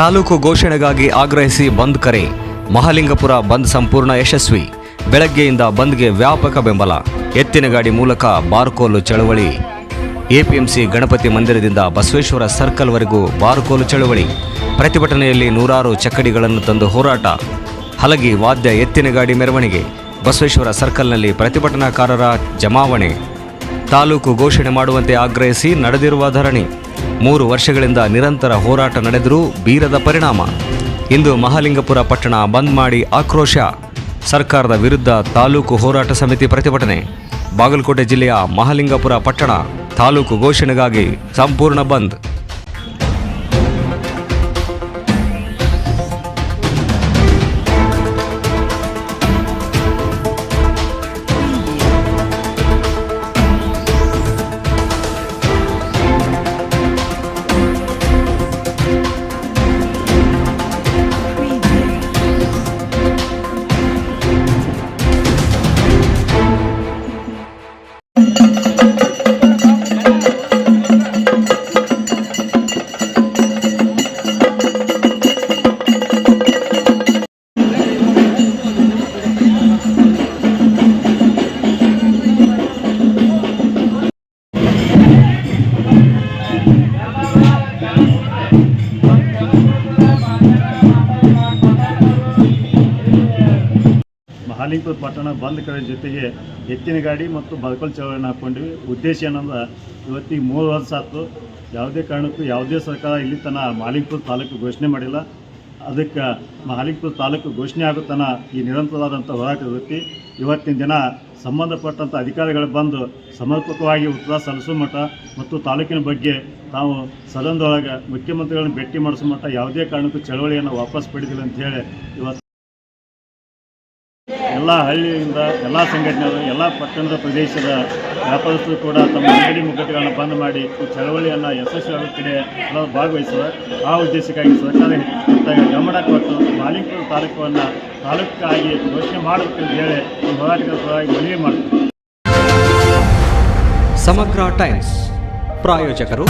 ತಾಲೂಕು ಘೋಷಣೆಗಾಗಿ ಆಗ್ರಹಿಸಿ ಬಂದ್ ಕರೆ. ಮಹಾಲಿಂಗಪುರ ಬಂದ್ ಸಂಪೂರ್ಣ ಯಶಸ್ವಿ. ಬೆಳಗ್ಗೆಯಿಂದ ಬಂದ್ಗೆ ವ್ಯಾಪಕ ಬೆಂಬಲ. ಎತ್ತಿನ ಗಾಡಿ ಮೂಲಕ ಬಾರ್ಕೋಲು ಚಳವಳಿ. ಎಪಿಎಂಸಿ ಗಣಪತಿ ಮಂದಿರದಿಂದ ಬಸವೇಶ್ವರ ಸರ್ಕಲ್ವರೆಗೂ ಬಾರ್ಕೋಲು ಚಳವಳಿ. ಪ್ರತಿಭಟನೆಯಲ್ಲಿ ನೂರಾರು ಚಕ್ಕಡಿಗಳನ್ನು ತಂದು ಹೋರಾಟ. ಹಲಗಿ ವಾದ್ಯ ಎತ್ತಿನ ಗಾಡಿ ಮೆರವಣಿಗೆ. ಬಸವೇಶ್ವರ ಸರ್ಕಲ್ನಲ್ಲಿ ಪ್ರತಿಭಟನಾಕಾರರ ಜಮಾವಣೆ. ತಾಲೂಕು ಘೋಷಣೆ ಮಾಡುವಂತೆ ಆಗ್ರಹಿಸಿ ನಡೆದಿರುವ ಧರಣಿ. ಮೂರು ವರ್ಷಗಳಿಂದ ನಿರಂತರ ಹೋರಾಟ ನಡೆದರೂ ಬೀರದ ಪರಿಣಾಮ. ಇಂದು ಮಹಾಲಿಂಗಪುರ ಪಟ್ಟಣ ಬಂದ್ ಮಾಡಿ ಆಕ್ರೋಶ. ಸರ್ಕಾರದ ವಿರುದ್ಧ ತಾಲೂಕು ಹೋರಾಟ ಸಮಿತಿ ಪ್ರತಿಭಟನೆ. ಬಾಗಲಕೋಟೆ ಜಿಲ್ಲೆಯ ಮಹಾಲಿಂಗಪುರ ಪಟ್ಟಣ ತಾಲೂಕು ಘೋಷಣೆಗಾಗಿ ಸಂಪೂರ್ಣ ಬಂದ್. ಮಹಾಲಿಂಗಪುರ ಪಟ್ಟಣ ಬಂದ್ ಕಡೆ ಜೊತೆಗೆ ಎತ್ತಿನ ಗಾಡಿ ಮತ್ತು ಬದುಕಲ್ ಚಳವಳಿನ ಹಾಕ್ಕೊಂಡ್ವಿ. ಉದ್ದೇಶ ಏನಂದ್ರೆ ಇವತ್ತಿಗೆ ಮೂರು ವರ್ಷ ಆಯ್ತು ಯಾವುದೇ ಕಾರಣಕ್ಕೂ ಯಾವುದೇ ಸರ್ಕಾರ ಇಲ್ಲಿ ತನ ಮಾಲಿಕ್ಪುರ ತಾಲೂಕು ಘೋಷಣೆ ಮಾಡಿಲ್ಲ. ಅದಕ್ಕೆ ಮಾಲಿಕ್ಪುರ ತಾಲೂಕು ಘೋಷಣೆ ಆಗೋ ಈ ನಿರಂತರವಾದಂಥ ಹೋರಾಟ ಇರುತ್ತೆ ಇವತ್ತಿನ ದಿನ ಸಂಬಂಧಪಟ್ಟಂಥ ಅಧಿಕಾರಿಗಳು ಬಂದು ಸಮರ್ಪಕವಾಗಿ ಉತ್ತರ ಸಲ್ಲಿಸೋ ಮಟ್ಟ ಮತ್ತು ತಾಲೂಕಿನ ಬಗ್ಗೆ ತಾವು ಸದನದೊಳಗೆ ಮುಖ್ಯಮಂತ್ರಿಗಳನ್ನ ಭೇಟಿ ಮಾಡಿಸೋ ಮಟ್ಟ ಯಾವುದೇ ಕಾರಣಕ್ಕೂ ಚಳವಳಿಯನ್ನು ವಾಪಸ್ ಪಡೆದಿಲ್ಲ ಅಂತ ಹೇಳಿ ಇವತ್ತು ಎಲ್ಲ ಹಳ್ಳಿಯಿಂದ, ಎಲ್ಲ ಸಂಘಟನೆಗಳು, ಎಲ್ಲ ಪಟ್ಟಣದ ಪ್ರದೇಶದ ವ್ಯಾಪಾರಸ್ಥರು ಕೂಡ ತಮ್ಮ ಅಂಗಡಿ ಮುಗ್ಗಟ್ಟುಗಳನ್ನು ಬಂದ್ ಮಾಡಿ ಈ ಚಳವಳಿಯನ್ನು ಯಶಸ್ವಿಯಾಗುವ ಕಡೆ ಭಾಗವಹಿಸುವ, ಆ ಉದ್ದೇಶಕ್ಕಾಗಿ ಸರ್ಕಾರ ಗಮನ ಕೊಟ್ಟು ಮಾಲಿಂಗಪುರ ತಾಲೂಕನ್ನು ತಾಲೂಕಾಗಿ ಘೋಷಣೆ ಅಂತ ಹೇಳಿ ಈ ಹೋರಾಟಗಾರರ ಪರವಾಗಿ ಮನವಿ ಸಮಗ್ರ ಟೈಮ್ಸ್ ಪ್ರಾಯೋಜಕರು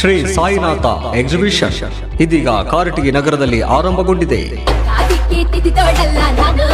ಶ್ರೀ ಸಾಯಿನಾಥ ಎಕ್ಸಿಬಿಷನ್ ಇದೀಗ ಕಾರಟಗಿ ನಗರದಲ್ಲಿ ಆರಂಭಗೊಂಡಿದೆ. ಕಾದಿಕ್ಕಿ ತಿದ್ದಿದವಳಲ್ಲ ನಾನು